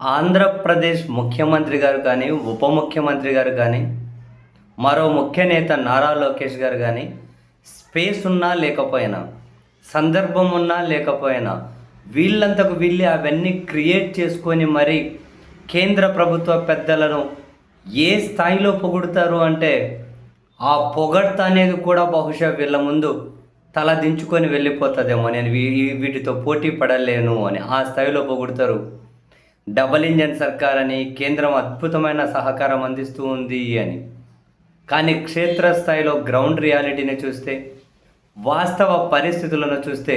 ఆంధ్రప్రదేశ్ ముఖ్యమంత్రి గారు కానీ ఉప ముఖ్యమంత్రి గారు కానీ మరో ముఖ్య నేత నారా లోకేష్ గారు కానీ స్పేస్ ఉన్నా లేకపోయినా సందర్భం ఉన్నా లేకపోయినా వీళ్ళంతకు వీళ్ళే అవన్నీ క్రియేట్ చేసుకొని మరి కేంద్ర ప్రభుత్వ పెద్దలను ఏ స్థాయిలో పొగుడుతారు అంటే ఆ పొగడ్త అనేది కూడా బహుశా వీళ్ళ ముందు తల దించుకొని వెళ్ళిపోతుందేమో. నేను వీ- వీటితో పోటీ పడలేను అని ఆ స్థాయిలో పొగుడుతారు డబల్ ఇంజన్ సర్కార్ అని కేంద్రం అద్భుతమైన సహకారం అందిస్తూ ఉంది అని. కానీ క్షేత్రస్థాయిలో గ్రౌండ్ రియాలిటీని చూస్తే వాస్తవ పరిస్థితులను చూస్తే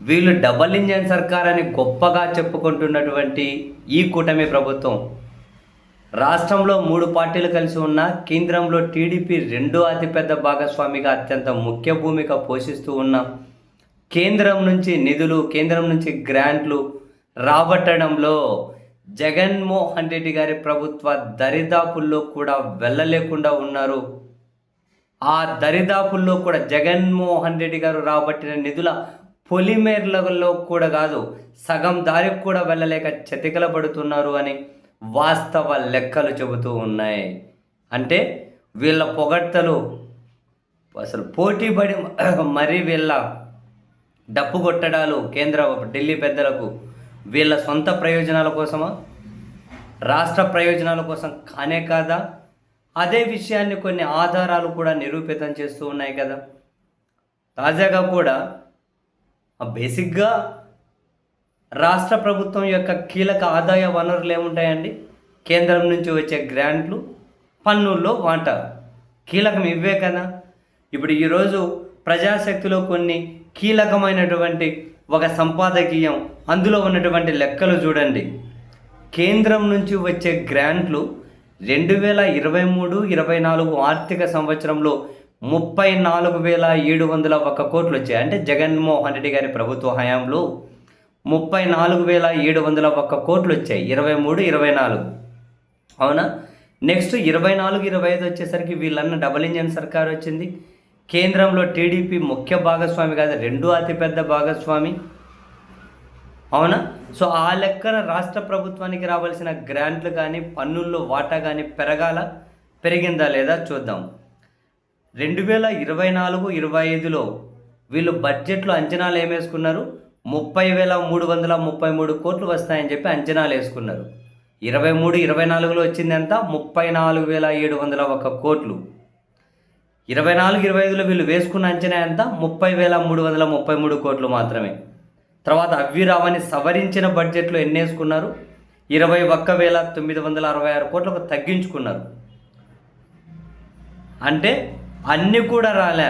వీళ్ళు డబల్ ఇంజన్ సర్కార్ అని గొప్పగా చెప్పుకుంటున్నటువంటి ఈ కూటమి ప్రభుత్వం రాష్ట్రంలో మూడు పార్టీలు కలిసి ఉన్న కేంద్రంలో టీడీపీ రెండో అతిపెద్ద భాగస్వామిగా అత్యంత ముఖ్య భూమిక పోషిస్తూ ఉన్న కేంద్రం నుంచి నిధులు కేంద్రం నుంచి గ్రాంట్లు రాబట్టడంలో జగన్మోహన్ రెడ్డి గారి ప్రభుత్వ దరిదాపుల్లో కూడా వెళ్ళలేకుండా ఉన్నారు. ఆ దరిదాపుల్లో కూడా జగన్మోహన్ రెడ్డి గారు రాబట్టిన నిధుల పొలిమేర్లలో కూడా కాదు సగం దారికి కూడా వెళ్ళలేక చతికల పడుతున్నారు అని వాస్తవ లెక్కలు చెబుతూ ఉన్నాయి. అంటే వీళ్ళ పొగడ్తలు అసలు పోటీ పడి మరీ వీళ్ళ డప్పు కొట్టడాలు కేంద్ర ఢిల్లీ పెద్దలకు వీళ్ళ సొంత ప్రయోజనాల కోసమా? రాష్ట్ర ప్రయోజనాల కోసం కానే కాదా? అదే విషయాన్ని కొన్ని ఆధారాలు కూడా నిరూపితం చేస్తూ ఉన్నాయి కదా. తాజాగా కూడా ఆ బేసిక్గా రాష్ట్ర ప్రభుత్వం యొక్క కీలక ఆదాయ వనరులు ఏముంటాయండి? కేంద్రం నుంచి వచ్చే గ్రాంట్లు పన్నుల్లో వాటా. కీలకం ఇవే కదా. ఇప్పుడు ఈరోజు ప్రజాశక్తిలో కొన్ని కీలకమైనటువంటి ఒక సంపాదకీయం. అందులో ఉన్నటువంటి లెక్కలు చూడండి. కేంద్రం నుంచి వచ్చే గ్రాంట్లు రెండు వేల ఇరవై మూడు ఇరవై నాలుగు ఆర్థిక సంవత్సరంలో ముప్పై నాలుగు వేల ఏడు వందల ఒక్క కోట్లు వచ్చాయి అంటే జగన్మోహన్ రెడ్డి గారి ప్రభుత్వ హయాంలో ముప్పై నాలుగు వేల ఏడు వందల ఒక్క కోట్లు వచ్చాయి ఇరవై మూడు ఇరవై నాలుగు. అవునా? నెక్స్ట్ ఇరవై నాలుగు ఇరవై ఐదు వచ్చేసరికి వీళ్ళన్న డబుల్ ఇంజన్ సర్కార్ వచ్చింది కేంద్రంలో టీడీపీ ముఖ్య భాగస్వామి కాదు రెండో అతిపెద్ద భాగస్వామి. అవునా? సో ఆ లెక్కన రాష్ట్ర ప్రభుత్వానికి రావాల్సిన గ్రాంట్లు కానీ పన్నుల్లో వాటా కానీ పెరగాల? పెరిగిందా లేదా చూద్దాం. రెండు వేల ఇరవై నాలుగు ఇరవై ఐదులో వీళ్ళు బడ్జెట్లో అంచనాలు ఏమేసుకున్నారు? ముప్పై వేల మూడు వందల ముప్పై మూడు కోట్లు వస్తాయని చెప్పి అంచనాలు వేసుకున్నారు. ఇరవై మూడు ఇరవై నాలుగులో వచ్చింది ఎంత? ముప్పై నాలుగు వేల ఏడు వందల ఒక కోట్లు. ఇరవై నాలుగు ఇరవై ఐదులో వీళ్ళు వేసుకున్న అంచనా ఎంత? ముప్పై వేల మూడు వందల ముప్పై మూడు కోట్లు మాత్రమే. తర్వాత అవ్విరామని సవరించిన బడ్జెట్లో ఎన్ని వేసుకున్నారు ఇరవై ఒక్క వేల తొమ్మిది వందల అరవై ఆరు కోట్లకు తగ్గించుకున్నారు. అంటే అన్నీ కూడా రాలే.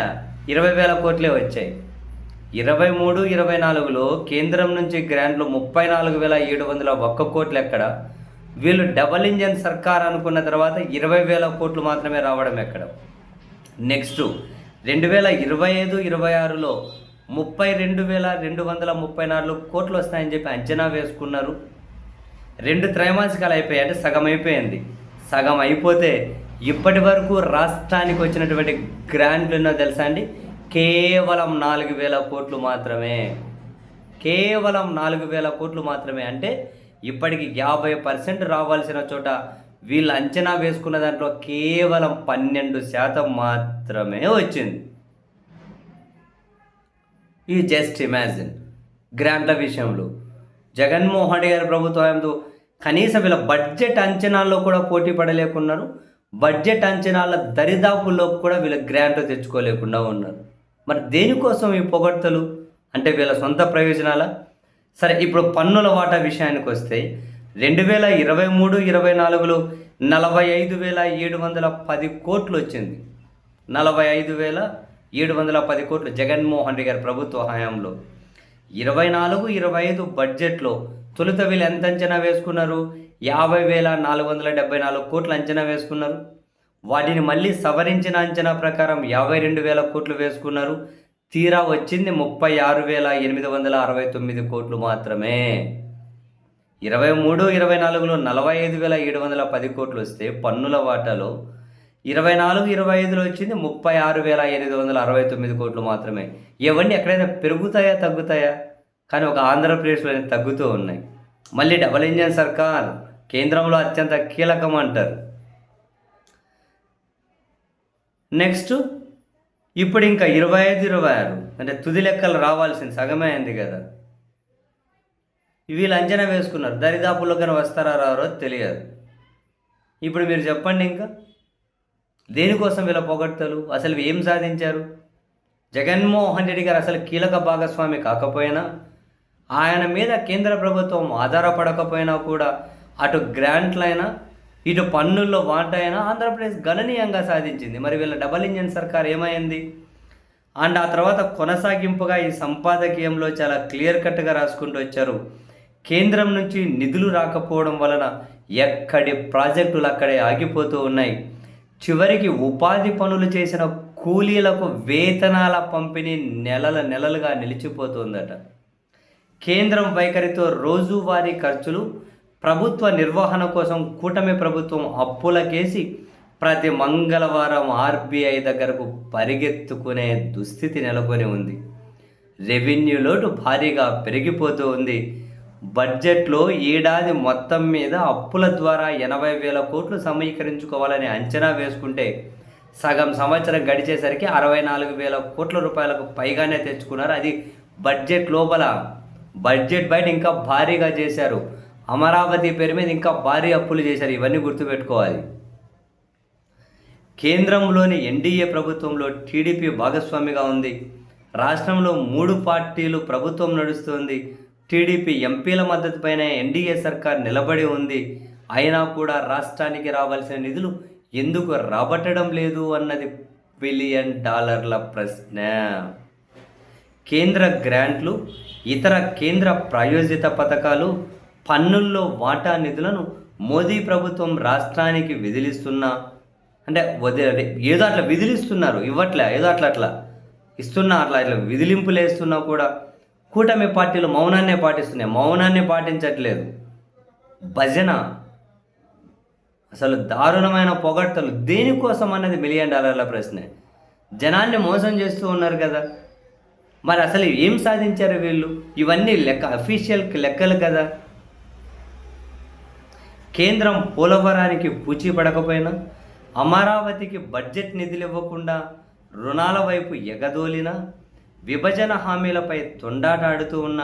ఇరవై వేల కోట్లే వచ్చాయి. ఇరవై మూడు ఇరవై నాలుగులో కేంద్రం నుంచి గ్రాంట్లు ముప్పై నాలుగు వేల ఏడు వందల ఒక్క కోట్లు ఎక్కడ? వీళ్ళు డబల్ ఇంజన్ సర్కార్ అనుకున్న తర్వాత ఇరవై వేల కోట్లు మాత్రమే రావడం ఎక్కడ? నెక్స్ట్ రెండు వేల ఇరవై ఐదు ఇరవై ఆరులో ముప్పై రెండు వేల రెండు వందల ముప్పై నాలుగు కోట్లు వస్తాయని చెప్పి అంచనా వేసుకున్నారు. రెండు త్రైమాసికాలు అయిపోయాయి అంటే సగం అయిపోయింది. సగం అయిపోతే ఇప్పటి వరకు రాష్ట్రానికి వచ్చినటువంటి గ్రాంట్లు ఎన్నో తెలుసా అండి? కేవలం నాలుగు వేల కోట్లు మాత్రమే. కేవలం నాలుగు వేల కోట్లు మాత్రమే. అంటే ఇప్పటికి యాభై పర్సెంట్ రావాల్సిన చోట వీళ్ళు అంచనా వేసుకున్న దాంట్లో కేవలం పన్నెండు శాతం మాత్రమే వచ్చింది. ఈ జస్ట్ ఇమాజిన్ గ్రాంట్ల విషయంలో. జగన్మోహన్ రెడ్డి గారి ప్రభుత్వంతో కనీసం వీళ్ళ బడ్జెట్ అంచనాల్లో కూడా పోటీ పడలేకున్నారు. బడ్జెట్ అంచనాల దరిదాపుల్లో కూడా వీళ్ళ గ్రాంట్లు తెచ్చుకోలేకుండా ఉన్నారు. మరి దేనికోసం ఈ పొగడ్తలు? అంటే వీళ్ళ సొంత ప్రయోజనాల? సరే ఇప్పుడు పన్నుల వాటా విషయానికి వస్తే రెండు వేల ఇరవై మూడు ఇరవై నాలుగులో నలభై ఐదు వేల ఏడు వందల పది కోట్లు వచ్చింది. నలభై ఐదు వేల ఏడు వందల పది కోట్లు జగన్మోహన్ రెడ్డి గారి ప్రభుత్వ హయాంలో. ఇరవై నాలుగు ఇరవై ఐదు బడ్జెట్లో తొలుత వీళ్ళు ఎంత అంచనా వేసుకున్నారు? యాభై వేల నాలుగు వందల డెబ్బై నాలుగు కోట్లు అంచనా వేసుకున్నారు. వాటిని మళ్ళీ సవరించిన అంచనా ప్రకారం యాభై రెండు వేల కోట్లు వేసుకున్నారు. తీరా వచ్చింది ముప్పై ఆరు వేల ఎనిమిది వందల అరవై తొమ్మిది కోట్లు మాత్రమే. ఇరవై మూడు ఇరవై నాలుగులో నలభై ఐదు వేల ఏడు వందల పది కోట్లు వస్తే పన్నుల వాటాలో ఇరవై నాలుగు ఇరవై ఐదులో వచ్చింది ముప్పై ఆరు వేల ఎనిమిది వందల అరవై తొమ్మిది కోట్లు మాత్రమే. ఇవన్నీ ఎక్కడైనా పెరుగుతాయా తగ్గుతాయా? కానీ ఒక ఆంధ్రప్రదేశ్లో తగ్గుతూ ఉన్నాయి. మళ్ళీ డబల్ ఇంజన్ సర్కార్ కేంద్రంలో అత్యంత కీలకం అంటారు. నెక్స్ట్ ఇప్పుడు ఇంకా ఇరవై ఐదు ఇరవై ఆరు. అంటే తుది లెక్కలు రావాల్సింది సగమే అయింది కదా. వీళ్ళు అంచనా వేసుకున్నారు. దరిదాపుల్లోకి వస్తారా రారో తెలియదు. ఇప్పుడు మీరు చెప్పండి ఇంకా. దేనికోసం వీళ్ళ పొగడ్తలు? అసలు ఏం సాధించారు? జగన్మోహన్ రెడ్డి గారు అసలు కీలక భాగస్వామి కాకపోయినా ఆయన మీద కేంద్ర ప్రభుత్వం ఆధారపడకపోయినా కూడా అటు గ్రాంట్లైనా ఇటు పన్నుల్లో వాట అయినా ఆంధ్రప్రదేశ్ గణనీయంగా సాధించింది. మరి వీళ్ళ డబల్ ఇంజన్ సర్కార్ ఏమైంది? అండ్ ఆ తర్వాత కొనసాగింపుగా ఈ సంపాదకీయంలో చాలా క్లియర్ కట్గా రాసుకుంటూ వచ్చారు కేంద్రం నుంచి నిధులు రాకపోవడం వలన ఎక్కడి ప్రాజెక్టులు అక్కడే ఆగిపోతూ ఉన్నాయి. చివరికి ఉపాధి పనులు చేసిన కూలీలకు వేతనాల పంపిణీ నెలల నెలలుగా నిలిచిపోతుందట. కేంద్రం వైఖరితో రోజువారీ ఖర్చులు ప్రభుత్వ నిర్వహణ కోసం కూటమి ప్రభుత్వం అప్పులకేసి ప్రతి మంగళవారం ఆర్బీఐ దగ్గరకు పరిగెత్తుకునే దుస్థితి నెలకొని ఉంది. రెవెన్యూ లోటు భారీగా పెరిగిపోతూ ఉంది. బడ్జెట్లో ఏడాది మొత్తం మీద అప్పుల ద్వారా ఎనభై వేల కోట్లు సమీకరించుకోవాలని అంచనా వేసుకుంటే సగం సంవత్సరం గడిచేసరికి అరవై నాలుగు వేల కోట్ల రూపాయలకు పైగానే తెచ్చుకున్నారు. అది బడ్జెట్ లోపల. బడ్జెట్ బయట ఇంకా భారీగా చేశారు. అమరావతి పేరు మీద ఇంకా భారీ అప్పులు చేశారు. ఇవన్నీ గుర్తుపెట్టుకోవాలి. కేంద్రంలోని ఎన్డీఏ ప్రభుత్వంలో టీడీపీ భాగస్వామిగా ఉంది. రాష్ట్రంలో మూడు పార్టీలు ప్రభుత్వం నడుస్తుంది. టీడీపీ ఎంపీల మద్దతుపైనే ఎన్డీఏ సర్కార్ నిలబడి ఉంది. అయినా కూడా రాష్ట్రానికి రావాల్సిన నిధులు ఎందుకు రాబట్టడం లేదు అన్నది బిలియన్ డాలర్ల ప్రశ్న. కేంద్ర గ్రాంట్లు ఇతర కేంద్ర ప్రాయోజిత పథకాలు పన్నుల్లో వాటా నిధులను మోదీ ప్రభుత్వం రాష్ట్రానికి విధిలిస్తున్నా అంటే వదిలే ఏదో అట్లా విధిలిస్తున్నారు ఇవ్వట్లే ఏదో అట్లా అట్లా ఇస్తున్నా అట్లా ఇట్లా విధిలింపులేస్తున్నా కూడా కూటమి పార్టీలు మౌనాన్నే పాటిస్తున్నాయి. మౌనాన్ని పాటించట్లేదు. భజన అసలు దారుణమైన పొగడ్తలు. దేనికోసం అన్నది మిలియన్ డాలర్ల ప్రశ్నే. జనాన్ని మోసం చేస్తూ ఉన్నారు కదా. మరి అసలు ఏం సాధించారు వీళ్ళు? ఇవన్నీ లెక్క అఫీషియల్ లెక్కలు కదా. కేంద్రం పోలవరానికి పూచీ పడకపోయినా అమరావతికి బడ్జెట్ నిధులు ఇవ్వకుండా రుణాల వైపు ఎగదోలినా విభజన హామీలపై తొండాటాడుతూ ఉన్న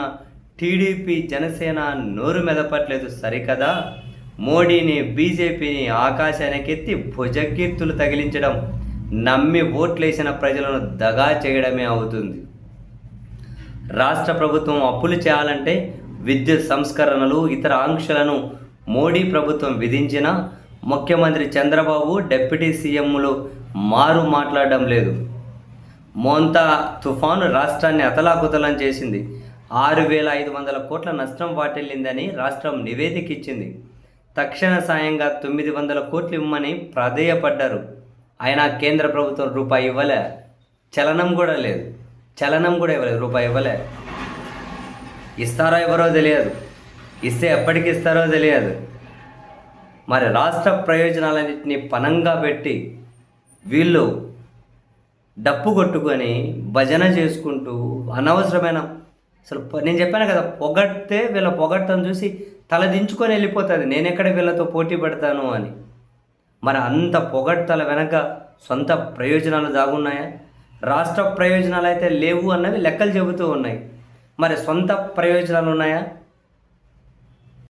టీడీపీ జనసేన నోరు మెదపట్లేదు సరికదా? మోడీని బీజేపీని ఆకాశానికెత్తి భుజకీర్తులు తగిలించడం నమ్మి ఓట్లేసిన ప్రజలను దగా చేయడమే అవుతుంది. రాష్ట్ర ప్రభుత్వం అప్పులు చేయాలంటే విద్యుత్ సంస్కరణలు ఇతర ఆంక్షలను మోడీ ప్రభుత్వం విధించిన ముఖ్యమంత్రి చంద్రబాబు డిప్యూటీ సీఎంలు మారు మాట్లాడడం లేదు. మోంతా తుఫాను రాష్ట్రాన్ని అతలాకుతలం చేసింది. ఆరు వేల ఐదు వందల కోట్ల నష్టం వాటిల్లిందని రాష్ట్రం నివేదిక ఇచ్చింది తక్షణ సాయంగా తొమ్మిది వందల కోట్లు ఇవ్వమని ప్రాధేయపడ్డారు. అయినా కేంద్ర ప్రభుత్వం రూపాయి ఇవ్వలే. చలనం కూడా లేదు. చలనం కూడా ఇవ్వలేదు. రూపాయి ఇవ్వలే. ఇస్తారో ఎవరో తెలియదు. ఇస్తే ఎప్పటికి ఇస్తారో తెలియదు. మరి రాష్ట్ర ప్రయోజనాలన్నింటినీ పనంగా పెట్టి వీళ్ళు డప్పు కొట్టుకొని భజన చేసుకుంటూ అనవసరమైన అసలు నేను చెప్పాను కదా పొగడితే వీళ్ళ పొగట్టను చూసి తల దించుకొని వెళ్ళిపోతుంది. నేను ఎక్కడ వీళ్ళతో పోటీ పడతాను అని. మరి అంత పొగడ్తల వెనక సొంత ప్రయోజనాలు దాగున్నాయా? రాష్ట్ర ప్రయోజనాలు అయితే లేవు అన్నవి లెక్కలు చెబుతూ ఉన్నాయి. మరి సొంత ప్రయోజనాలు ఉన్నాయా?